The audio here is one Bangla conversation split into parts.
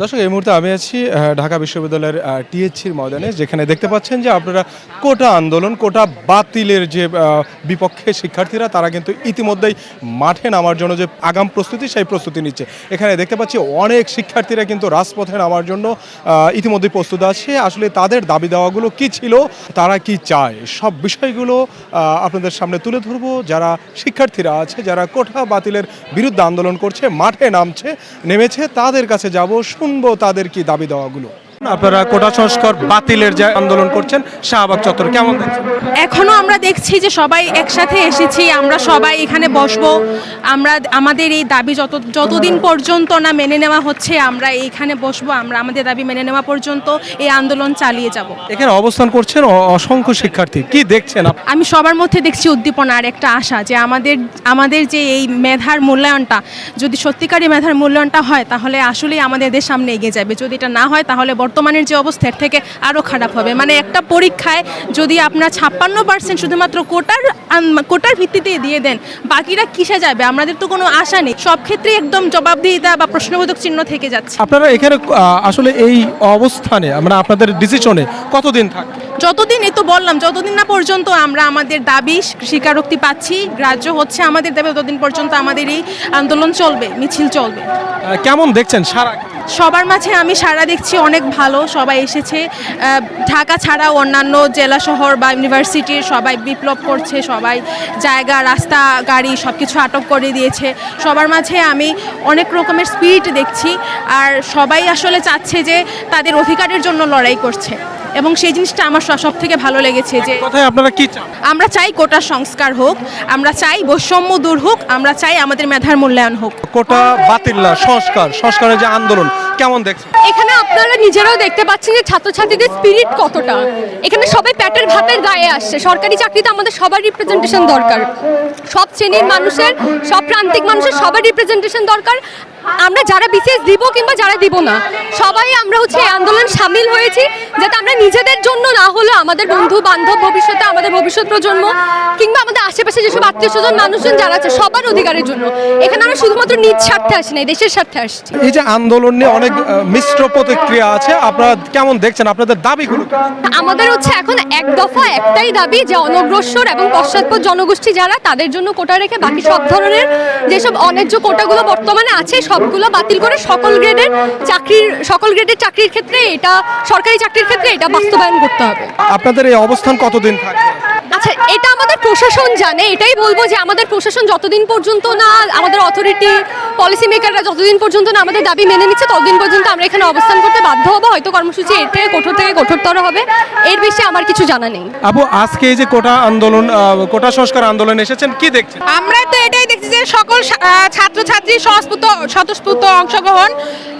দর্শক, এই মুহূর্তে আমি আছি ঢাকা বিশ্ববিদ্যালয়ের টিএইচসির ময়দানে, যেখানে দেখতে পাচ্ছেন যে আপনারা কোটা আন্দোলন, কোটা বাতিলের যে বিপক্ষে শিক্ষার্থীরা, তারা কিন্তু ইতিমধ্যেই মাঠে নামার জন্য যে আগাম প্রস্তুতি, সেই প্রস্তুতি নিচ্ছে। এখানে দেখতে পাচ্ছি অনেক শিক্ষার্থীরা কিন্তু রাজপথে নামার জন্য ইতিমধ্যেই প্রস্তুত আছে। আসলে তাদের দাবি দেওয়াগুলো কি ছিল, তারা কি চায়, সব বিষয়গুলো আপনাদের সামনে তুলে ধরবো। যারা শিক্ষার্থীরা আছে, যারা কোঠা বাতিলের বিরুদ্ধে আন্দোলন করছে, মাঠে নামছে, নেমেছে, তাদের কাছে যাব। শুনব তাদের কি দাবি দেওয়াগুলো আপনারা কোটা সংস্কার বাতিলের যে আন্দোলন করছেন শাহবাগ চত্বর কেমন দেখছেন? এখনও আমরা দেখছি যে সবাই একসাথে এসেছি আমরা সবাই এখানে বসবো। আমরা আমাদের এই দাবি যত যতদিন পর্যন্ত না মেনে নেওয়া হচ্ছে আমরা এইখানে বসবো আমরা আমাদের দাবি মেনে নেওয়া পর্যন্ত এই আন্দোলন চালিয়ে যাব। এখানে অবস্থান করছেন অসংখ্য শিক্ষার্থী। কি দেখছেন আমি সবার মধ্যে দেখছি উদ্দীপনা আর একটা আশা যে আমাদের আমাদের যে এই মেধার মূল্যায়নটা যদি সত্যিকারই মেধার মূল্যায়নটা হয় তাহলে আসলেই আমাদের দেশ সামনে এগিয়ে যাবে। যদি এটা না হয় তাহলে বর্তমানের যে অবস্থা এর থেকে আরও খারাপ হবে। মানে একটা পরীক্ষায় যদি আপনার ছাপ্পান্ন পার্সেন্ট শুধুমাত্র কোটার কোটার ভিত্তিতে দিয়ে দেন বাকিরা কিসে যাবে? আমাদের তো কোনো আশা নেই। সব ক্ষেত্রেই একদম জবাবদিহিতা বা প্রশ্নবোধক চিহ্ন থেকে যাচ্ছে। আপনারা এখানে আসলে এই অবস্থানে আমরা আপনাদের ডিসিশনে কতদিন থাকবে যতদিন এ তো বললাম যতদিন না পর্যন্ত আমরা আমাদের দাবি স্বীকারোক্তি পাচ্ছি গ্রাহ্য হচ্ছে আমাদের দাবি ততদিন পর্যন্ত আমাদের এই আন্দোলন চলবে মিছিল চলবে। কেমন দেখছেন সারা সবার মাঝে আমি সারা দেখছি, অনেক ভালো, সবাই এসেছে। ঢাকা ছাড়া অন্যান্য জেলা শহর বা ইউনিভার্সিটির সবাই বিপ্লব করছে, সবাই জায়গা, রাস্তা, গাড়ি সব কিছু আটক করে দিয়েছে। সবার মাঝে আমি অনেক রকমের স্পিড দেখছি, আর সবাই আসলে চাচ্ছে যে তাদের অধিকারের জন্য লড়াই করছে। এবং সেই জিনিসটা আমার সব থেকে ভালো লেগেছে যে কথায় আপনারা কি চান? আমরা চাই কোটার সংস্কার হোক আমরা চাই বৈষম্য দূর হোক আমরা চাই আমাদের মেধার মূল্যায়ন হোক। কোটা বাতিল না সংস্কার সংস্কারের যে আন্দোলন কেমন দেখছেন? এখানে আপনারা নিজেরাও দেখতে পাচ্ছেন যে ছাত্রছাত্রীদের স্পিরিট কতটা। এখানে সবাই প্যাটের ভাতের গায়ে আসছে সরকারি চাকরিতে আমাদের সবার রিপ্রেজেন্টেশন দরকার। সব শ্রেণির মানুষের সব প্রান্তিক মানুষের সবার রিপ্রেজেন্টেশন দরকার আমরা যারা বিসিএস দিব কিংবা যারা দিব না সবাই আমরা হচ্ছে এই আন্দোলন সামিল হয়েছি যাতে আমরা নিজেদের জন্য না হলেও আমাদের বন্ধু বান্ধব ভবিষ্যতে আমাদের ভবিষ্যৎ প্রজন্ম কিংবা আমাদের আশেপাশে যেসব আত্মীয় স্বজন মানুষজন যারা আছে সবার অধিকারের জন্য। এখানে আমরা শুধুমাত্র নিজ স্বার্থে আসি না দেশের স্বার্থে আসছি। এই যে আন্দোলন নিয়ে অনেক মিশ্র প্রতিক্রিয়া আছে আপনারা কেমন দেখছেন? আপনাদের দাবিগুলো? আমাদের হচ্ছে এখন এক দফা একটাই দাবি যে অনগ্রসর এবং পশ্চাৎপদ জনগোষ্ঠী যারা তাদের জন্য কোটা রেখে বাকি সব ধরনের যেসব অন্যায্য কোটাগুলো বর্তমানে আছে সবগুলো বাতিল করে সকল গ্রেডের চাকরির সকল গ্রেডের চাকরির ক্ষেত্রে এটা সরকারি চাকরির ক্ষেত্রে এটা বাস্তবায়ন করতে হবে। আপনাদের এই অবস্থান কতদিন থাকবে? আচ্ছা এটা আমাদের প্রশাসন জানে এটাই বলব যে আমাদের প্রশাসন যতদিন পর্যন্ত না আমাদের অথরিটি পলিসি মেকাররা যতদিন পর্যন্ত না আমাদের দাবি মেনে নিচ্ছে ততদিন পর্যন্ত আমরা এখানে অবস্থান করতে বাধ্য হব। হয়তো কর্মসূচি এর থেকে কঠোর থেকে কঠোরতর হবে। এর বেশি আমার কিছু জানা নেই। আপু আজকে এই যে কোটা আন্দোলন আহ, কোটা সংস্কার আন্দোলন এসেছেন কি দেখছেন? আমরা তো এটাই দেখছি যে সকল ছাত্রছাত্রী স্বতঃস্ফূর্ত অংশগ্রহণ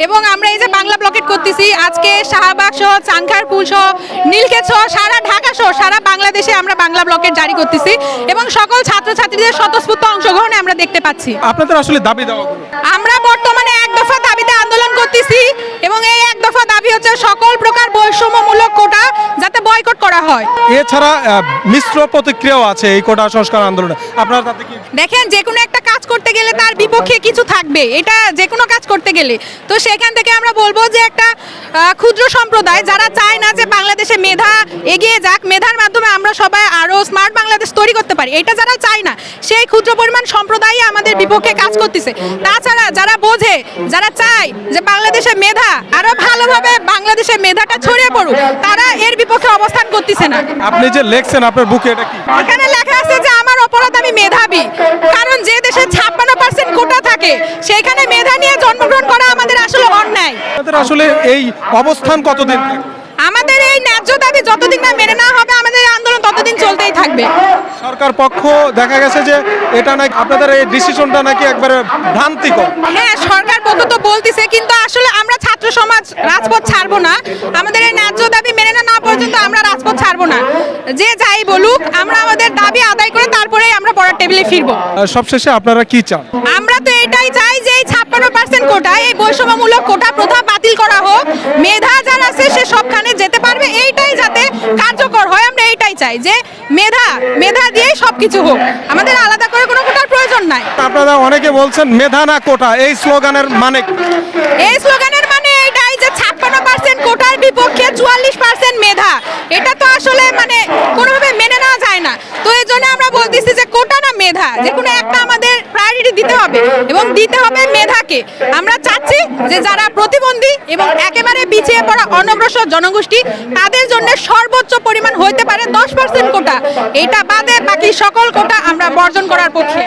এবং আমরা এই যে বাংলা ব্লকেট করতেছি আজকে শাহবাগ সহ চাংখারপুল সহ নীলক্ষেত সহ সারা ঢাকা সহ সারা বাংলাদেশে আমরা বাংলা ব্লকেট জারি করতেছি এবং সকল ছাত্রছাত্রীদের স্বতঃস্ফূর্ত অংশগ্রহণ আমরা দেখতে পাচ্ছি। আপনাদের আসলে দাবি দেওয়াগুলো আমরা বর্তমানে এক দফা দাবিতে আন্দোলন করতেছি এবং এই এক দফা দাবি হচ্ছে সকল প্রকার বৈষম্যমূলক কোটা এছাড়া মিশ্র প্রতিক্রিয়াও আছে এই কোটা সংস্কার আন্দোলনে। আপনারা তাতে কি দেখেন, যে কোনো একটা কাজ করতে গেলে তার বিপক্ষে কিছু থাকবে। এটা যে কোনো কাজ করতে গেলে। তো সেখান থেকে আমরা বলব যে একটা ক্ষুদ্র সম্প্রদায় যারা চায় না যে বাংলাদেশে মেধা এগিয়ে যাক, মেধার মাধ্যমে আমরা সবাই আরও স্মার্ট বাংলাদেশ তৈরি করতে পারি। এটা যারা চায় না, সেই ক্ষুদ্র পরিমাণ সম্প্রদায়ই আমাদের বিপক্ষে কাজ করতেছে। তাছাড়া যারা বোঝে, যারা চায় যে বাংলাদেশে মেধা আরও ভালোভাবে বাংলাদেশে মেধাটা ছড়িয়ে পড়ুক, তারা এর বিপক্ষে অবস্থান করতেছে না। আপনি যে লেখছেন আপনার বুকে এটা কি? এখানে লেখা আছে যে আমার অপরাধ আমি মেধাবী। কারণ যে দেশে ছাপ্পান্ন পার্সেন্ট কোটা থাকে সেখানে মেধা নিয়ে জন্মগ্রহণ করা আমাদের আসলে অন্যায়। আমাদের আসলে এই অবস্থান কতদিন আমাদের এই ন্যায্য দাবি যতদিন না মেনে না হবে ততদিন চলতেই থাকবে। সরকার পক্ষ দেখা গেছে যে এটা নাকি আপনাদের এই ডিসিশনটা নাকি একবারে ভ্রান্তিকর। হ্যাঁ সরকার পক্ষ তো বলতেছে কিন্তু আসলে আমরা ছাত্র সমাজ রাজপথ ছাড়বো না। আমাদের এই ন্যায্য দাবি মেনে না নেওয়া পর্যন্ত আমরা রাজপথ ছাড়বো না। যে যাই বলুক আমরা আমাদের দাবি আদায় করে তারপরেই আমরা পড়ার টেবিলে ফিরবো। সবশেষে আপনারা কি চান? আমরা তো এটাই চাই যে এই ছাপ্পান্ন পার্সেন্ট কোটা এই বৈষম্যমূলক কোটা প্রথা বাতিল করা হোক। মেধা যারা আছে সে সবখানে যেতে পারবে। এইটাই যাতে এইটাই চাই যে মেধা মেধা দিয়ে সবকিছু হোক। আমাদের আলাদা করে কোনো কোটার প্রয়োজন নাই। আপনারা অনেকে বলছেন মেধা না কোটা। এই স্লোগানের মানে এই স্লোগানের মানে এটাই যে ছাপ্পান্ন পার্সেন্ট কোটার বিপক্ষে চুয়াল্লিশ পার্সেন্ট মেধা। এটা তো আসলে মানে কোনোভাবে মেনে নেওয়া যায় না। তো এই জন্য আমরা বলতেছি যে কোটা না মেধা। যে কোনো একটা আমাদের প্রায়োরিটি দিতে হবে এবং দিতে হবে মেধাকে। আমরা চাচ্ছি যে যারা প্রতিবন্ধী এবং একেবারে পিছিয়ে পড়া অনগ্রসর জনগোষ্ঠী, তাদের জন্য সর্বোচ্চ পরিমাণ হইতে পারে দশ পার্সেন্ট কোটা। এটা বাদে বাকি সকল কোটা আমরা বর্জন করার পক্ষে।